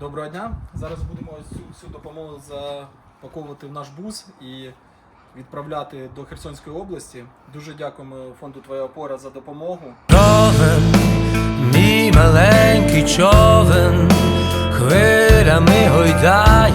Доброго дня. Зараз будемо цю всю допомогу запаковувати в наш бус і відправляти до Херсонської області. Дуже дякуємо фонду Твоя опора за допомогу. Човен, мій маленький човен, хвилями гойда,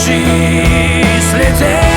чужие слетели.